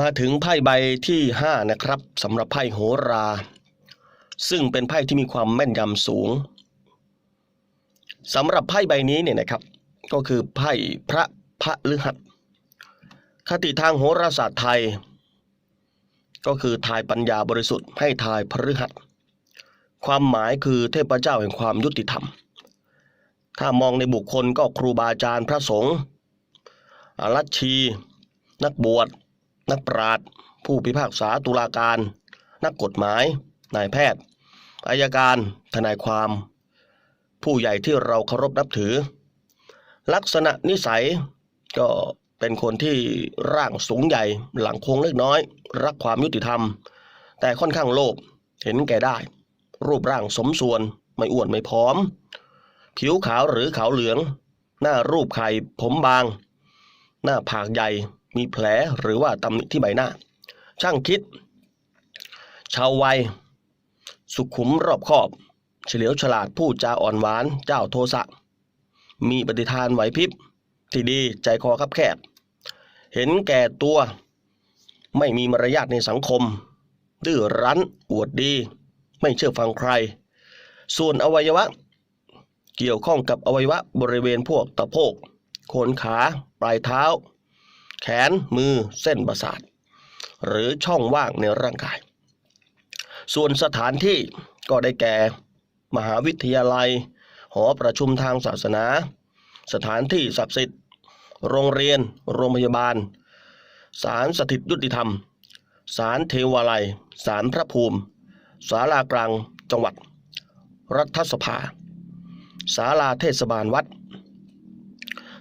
มาถึงไพ่ใบที่ 5 นะครับสำหรับไพ่โหรา ซึ่งเป็นไพ่ที่มีความแม่นยำสูงสำหรับไพ่ใบนี้เนี่ยนะครับ ก็คือไพ่พระพฤหัส คติทางโหราศาสตร์ไทย ก็คือทายปัญญาบริสุทธิ์ให้ทายพฤหัส ความหมายคือเทพเจ้าแห่งความยุติธรรม ถ้ามองในบุคคลก็ครูบาอาจารย์พระสงฆ์อารัชชี นักบวช นักปราชญ์ผู้พิพากษาตุลาการ นักกฎหมาย นายแพทย์อายการ ทนายความ ผู้ใหญ่ที่เราเคารพนับถือ ลักษณะนิสัยก็เป็นคนที่ร่างสูงใหญ่หลังโค้งเล็กน้อย รักความยุติธรรม แต่ค่อนข้างโลภเห็นแก่ได้ รูปร่างสมส่วนไม่อ้วนไม่ผอม ผิวขาวหรือขาวเหลือง หน้ารูปไข่ผมบาง หน้าผากใหญ่ มีแผลหรือว่าตำหนิที่ใบหน้า ช่างคิด ชาววัย สุขุมรอบคอบ เฉลียวฉลาดพูดจาอ่อนหวานเจ้าโทสะ มีปฏิทานไหวพริบ ที่ดีใจคอคับแคบ เห็นแก่ตัว ไม่มีมารยาทในสังคม ดื้อรั้น อวดดี ไม่เชื่อฟังใคร ส่วนอวัยวะ เกี่ยวข้องกับอวัยวะบริเวณพวกตะโพกโคนขา ปลายเท้า แขนมือเส้นประสาท หรือช่องว่างในร่างกาย ส่วนสถานที่ก็ได้แก่ มหาวิทยาลัย หอประชุมทางศาสนา สถานที่ศักดิ์สิทธิ์ โรงเรียน โรงพยาบาล ศาลสถิตยุติธรรม ศาลเทวาลัย ศาลพระภูมิ ศาลากลางจังหวัด รัฐสภา ศาลาเทศบาลวัด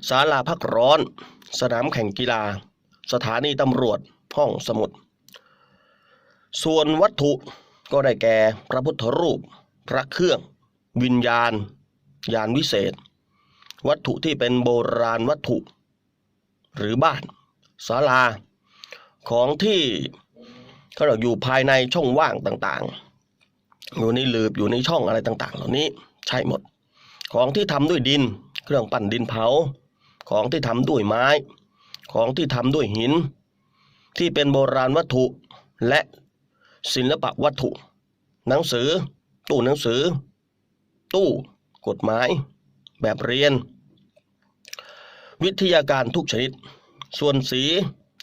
ศาลาพักร้อน สนามแข่งกีฬา สถานีตำรวจห้องสมุด ส่วนวัตถุก็ได้แก่พระพุทธรูป พระเครื่อง วิญญาณ ยานวิเศษ วัตถุที่เป็นโบราณวัตถุ หรือบ้านศาลา ของที่เขาเรียกอยู่ภายในช่องว่างต่างๆ อยู่ในหลืบอยู่ในช่องอะไรต่างๆ เหล่านี้ใช่หมด ของที่ทำด้วยดิน เครื่องปั้นดินเผา ของที่ทำด้วยไม้ ของที่ทำด้วยหิน ที่เป็นโบราณวัตถุและศิลปะวัตถุ หนังสือ ตู้หนังสือ ตู้ กฎหมาย แบบเรียน วิทยาการทุกชนิด ส่วนสี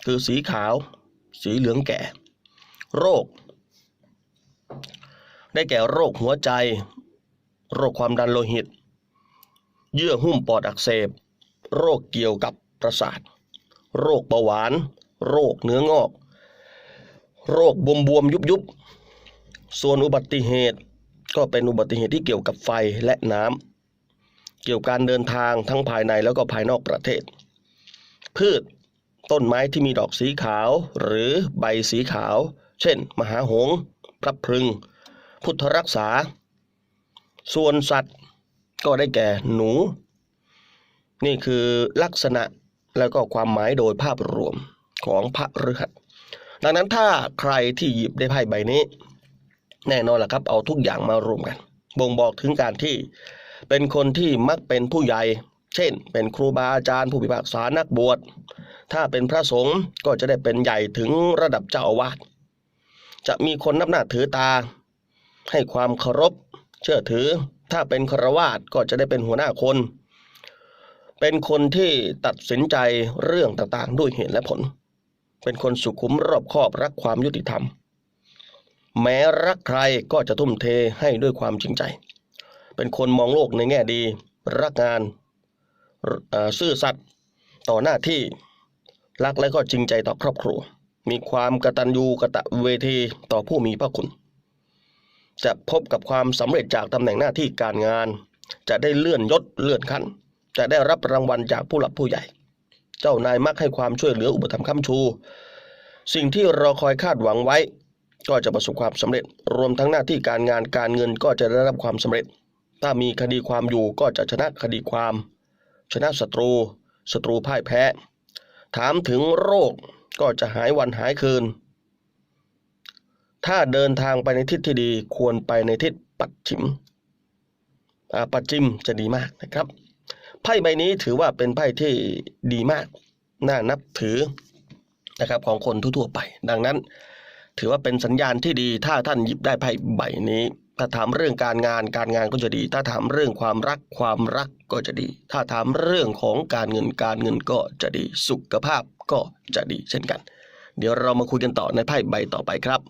คือสีขาว สีเหลืองแก่ โรค ได้แก่โรคหัวใจ โรคความดันโลหิต เยื่อหุ้มปอดอักเสบ โรคเกี่ยวกับประสาท โรคเบาหวาน โรคเนื้องอก โรคบวมบวมยุบยุบส่วนอุบัติเหตุก็เป็นอุบัติเหตุที่เกี่ยวกับไฟและน้ำเกี่ยวกับการเดินทางทั้งภายในแล้วก็ภายนอกประเทศ พืชต้นไม้ที่มีดอกสีขาว หรือใบสีขาว เช่น มหาหงพระพรึง พุทธรักษา ส่วนสัตว์ก็ได้แก่หนู นี่คือลักษณะแล้วก็ความหมายโดยภาพรวมของพระฤหัสดังนั้นถ้าใครที่หยิบได้ไพ่ใบนี้ แน่นอนแหละครับ เอาทุกอย่างมารวมกัน บ่งบอกถึงการที่เป็นคนที่มักเป็นผู้ใหญ่ เช่น เป็นครูบาอาจารย์ผู้พิพากษานักบวช ถ้าเป็นพระสงฆ์ก็จะได้เป็นใหญ่ถึงระดับเจ้าอาวาส จะมีคนนับหน้าถือตา ให้ความเคารพ เชื่อถือ ถ้าเป็นครวาสก็จะได้เป็นหัวหน้าคน เป็นคนที่ตัดสินใจเรื่องต่างๆ ด้วยเหตุและผล เป็นคนสุขุมรอบคอบรักความยุติธรรม แม้รักใครก็จะทุ่มเทให้ด้วยความจริงใจ เป็นคนมองโลกในแง่ดี รักงานซื่อสัตย์ต่อหน้าที่รักและก็จริงใจต่อครอบครัว มีความกตัญญูกะตะเวทีต่อผู้มีพระคุณ จะพบกับความสำเร็จจากตำแหน่งหน้าที่การงาน จะได้เลื่อนยศเลื่อนขั้น จะได้รับรางวัลจากผู้หลักผู้ใหญ่ เจ้านายมักให้ความช่วยเหลืออุปถัมภ์ค้ำชู สิ่งที่เราคอยคาดหวังไว้ ก็จะประสบความสำเร็จ รวมทั้งหน้าที่การงานการเงินก็จะได้รับความสำเร็จ ถ้ามีคดีความอยู่ก็จะชนะคดีความ ชนะศัตรูศัตรูพ่ายแพ้ ถามถึงโรคก็จะหายวันหายคืน ถ้าเดินทางไปในทิศที่ดีควรไปในทิศปัดฉิมปัดจิมจะดีมากนะครับ ไพ่ใบนี้ถือว่าเป็นไพ่ที่ดีมาก น่านับถือนะครับของคนทั่วๆไป ดังนั้น ถือว่าเป็นสัญญาณที่ดีถ้าท่านหยิบได้ไพ่ใบนี้ ถ้าถามเรื่องการงานการงานก็จะดี ถ้าถามเรื่องความรักความรักก็จะดี ถ้าถามเรื่องของการเงินการเงินก็จะดี สุขภาพก็จะดีเช่นกัน เดี๋ยวเรามาคุยกันต่อในไพ่ใบต่อไปครับ